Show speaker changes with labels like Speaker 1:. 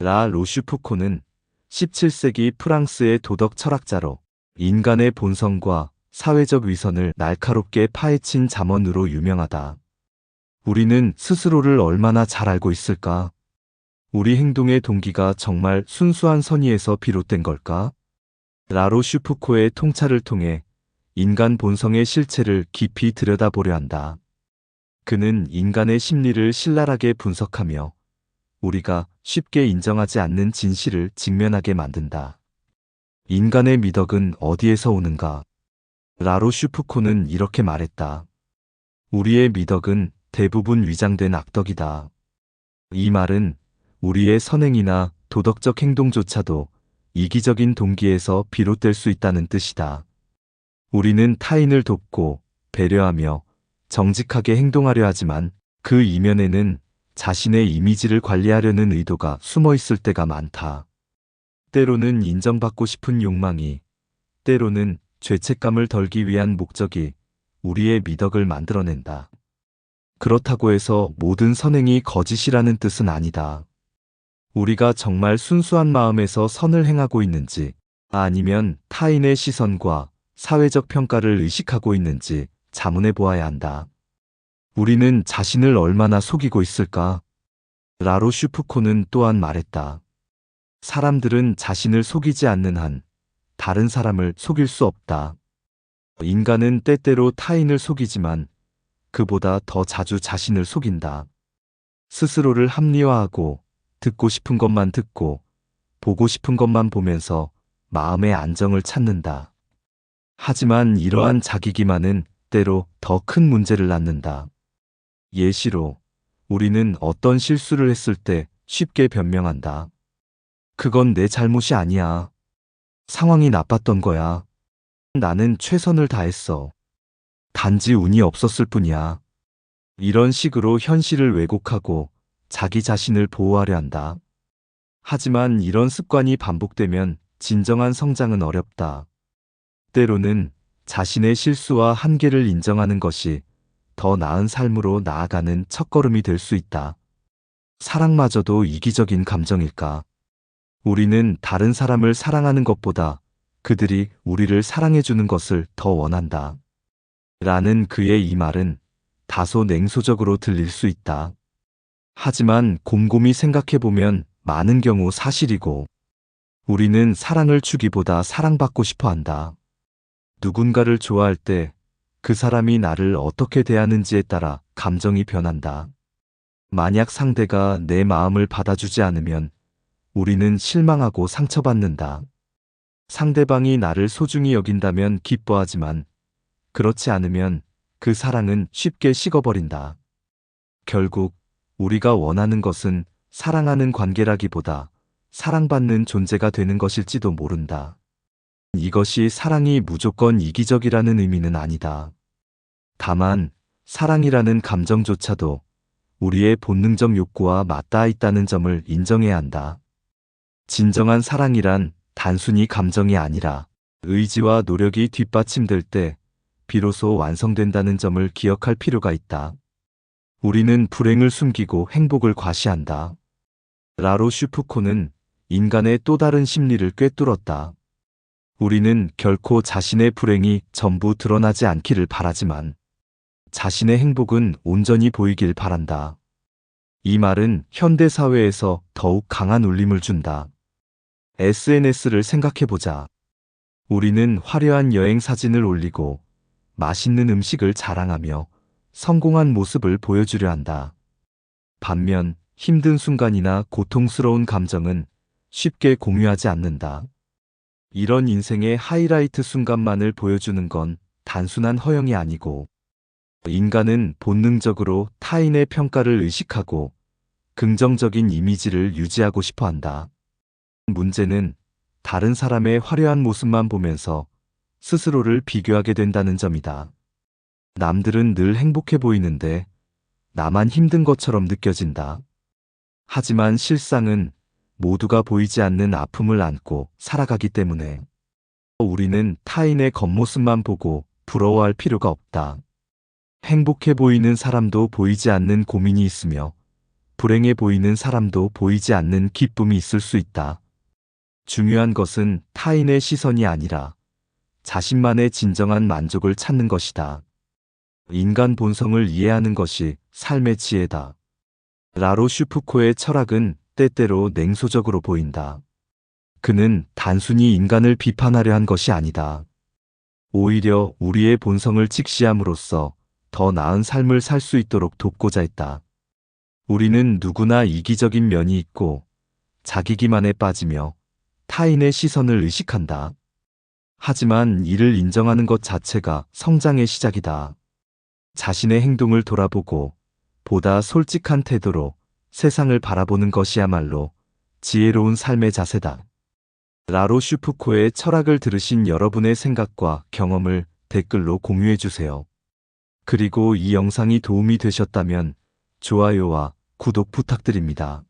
Speaker 1: 라 로슈푸코는 17세기 프랑스의 도덕 철학자로 인간의 본성과 사회적 위선을 날카롭게 파헤친 잠언으로 유명하다. 우리는 스스로를 얼마나 잘 알고 있을까? 우리 행동의 동기가 정말 순수한 선의에서 비롯된 걸까? 라로슈푸코의 통찰을 통해 인간 본성의 실체를 깊이 들여다보려 한다. 그는 인간의 심리를 신랄하게 분석하며 우리가 쉽게 인정하지 않는 진실을 직면하게 만든다. 인간의 미덕은 어디에서 오는가? 라로슈푸코는 이렇게 말했다. 우리의 미덕은 대부분 위장된 악덕이다. 이 말은 우리의 선행이나 도덕적 행동조차도 이기적인 동기에서 비롯될 수 있다는 뜻이다. 우리는 타인을 돕고 배려하며 정직하게 행동하려 하지만 그 이면에는 자신의 이미지를 관리하려는 의도가 숨어 있을 때가 많다. 때로는 인정받고 싶은 욕망이, 때로는 죄책감을 덜기 위한 목적이 우리의 미덕을 만들어낸다. 그렇다고 해서 모든 선행이 거짓이라는 뜻은 아니다. 우리가 정말 순수한 마음에서 선을 행하고 있는지, 아니면 타인의 시선과 사회적 평가를 의식하고 있는지 자문해 보아야 한다. 우리는 자신을 얼마나 속이고 있을까? 라로 슈프코는 또한 말했다. 사람들은 자신을 속이지 않는 한 다른 사람을 속일 수 없다. 인간은 때때로 타인을 속이지만 그보다 더 자주 자신을 속인다. 스스로를 합리화하고 듣고 싶은 것만 듣고 보고 싶은 것만 보면서 마음의 안정을 찾는다. 하지만 이러한 자기기만은 때로 더 큰 문제를 낳는다. 예시로 우리는 어떤 실수를 했을 때 쉽게 변명한다. 그건 내 잘못이 아니야. 상황이 나빴던 거야. 나는 최선을 다했어. 단지 운이 없었을 뿐이야. 이런 식으로 현실을 왜곡하고 자기 자신을 보호하려 한다. 하지만 이런 습관이 반복되면 진정한 성장은 어렵다. 때로는 자신의 실수와 한계를 인정하는 것이 더 나은 삶으로 나아가는 첫걸음이 될 수 있다. 사랑마저도 이기적인 감정일까? 우리는 다른 사람을 사랑하는 것보다 그들이 우리를 사랑해주는 것을 더 원한다. 라는 그의 이 말은 다소 냉소적으로 들릴 수 있다. 하지만 곰곰이 생각해보면 많은 경우 사실이고 우리는 사랑을 주기보다 사랑받고 싶어 한다. 누군가를 좋아할 때 그 사람이 나를 어떻게 대하는지에 따라 감정이 변한다. 만약 상대가 내 마음을 받아주지 않으면 우리는 실망하고 상처받는다. 상대방이 나를 소중히 여긴다면 기뻐하지만 그렇지 않으면 그 사랑은 쉽게 식어버린다. 결국 우리가 원하는 것은 사랑하는 관계라기보다 사랑받는 존재가 되는 것일지도 모른다. 이것이 사랑이 무조건 이기적이라는 의미는 아니다. 다만 사랑이라는 감정조차도 우리의 본능적 욕구와 맞닿아 있다는 점을 인정해야 한다. 진정한 사랑이란 단순히 감정이 아니라 의지와 노력이 뒷받침될 때 비로소 완성된다는 점을 기억할 필요가 있다. 우리는 불행을 숨기고 행복을 과시한다. 라로 슈프코는 인간의 또 다른 심리를 꿰뚫었다. 우리는 결코 자신의 불행이 전부 드러나지 않기를 바라지만 자신의 행복은 온전히 보이길 바란다. 이 말은 현대 사회에서 더욱 강한 울림을 준다. SNS를 생각해보자. 우리는 화려한 여행 사진을 올리고 맛있는 음식을 자랑하며 성공한 모습을 보여주려 한다. 반면 힘든 순간이나 고통스러운 감정은 쉽게 공유하지 않는다. 이런 인생의 하이라이트 순간만을 보여주는 건 단순한 허영이 아니고 인간은 본능적으로 타인의 평가를 의식하고 긍정적인 이미지를 유지하고 싶어 한다. 문제는 다른 사람의 화려한 모습만 보면서 스스로를 비교하게 된다는 점이다. 남들은 늘 행복해 보이는데 나만 힘든 것처럼 느껴진다. 하지만 실상은 모두가 보이지 않는 아픔을 안고 살아가기 때문에 우리는 타인의 겉모습만 보고 부러워할 필요가 없다. 행복해 보이는 사람도 보이지 않는 고민이 있으며 불행해 보이는 사람도 보이지 않는 기쁨이 있을 수 있다. 중요한 것은 타인의 시선이 아니라 자신만의 진정한 만족을 찾는 것이다. 인간 본성을 이해하는 것이 삶의 지혜다. 라로 슈프코의 철학은 때때로 냉소적으로 보인다. 그는 단순히 인간을 비판하려 한 것이 아니다. 오히려 우리의 본성을 직시함으로써 더 나은 삶을 살 수 있도록 돕고자 했다. 우리는 누구나 이기적인 면이 있고 자기 기만에 빠지며 타인의 시선을 의식한다. 하지만 이를 인정하는 것 자체가 성장의 시작이다. 자신의 행동을 돌아보고 보다 솔직한 태도로 세상을 바라보는 것이야말로 지혜로운 삶의 자세다. 라로 슈프코의 철학을 들으신 여러분의 생각과 경험을 댓글로 공유해 주세요. 그리고 이 영상이 도움이 되셨다면 좋아요와 구독 부탁드립니다.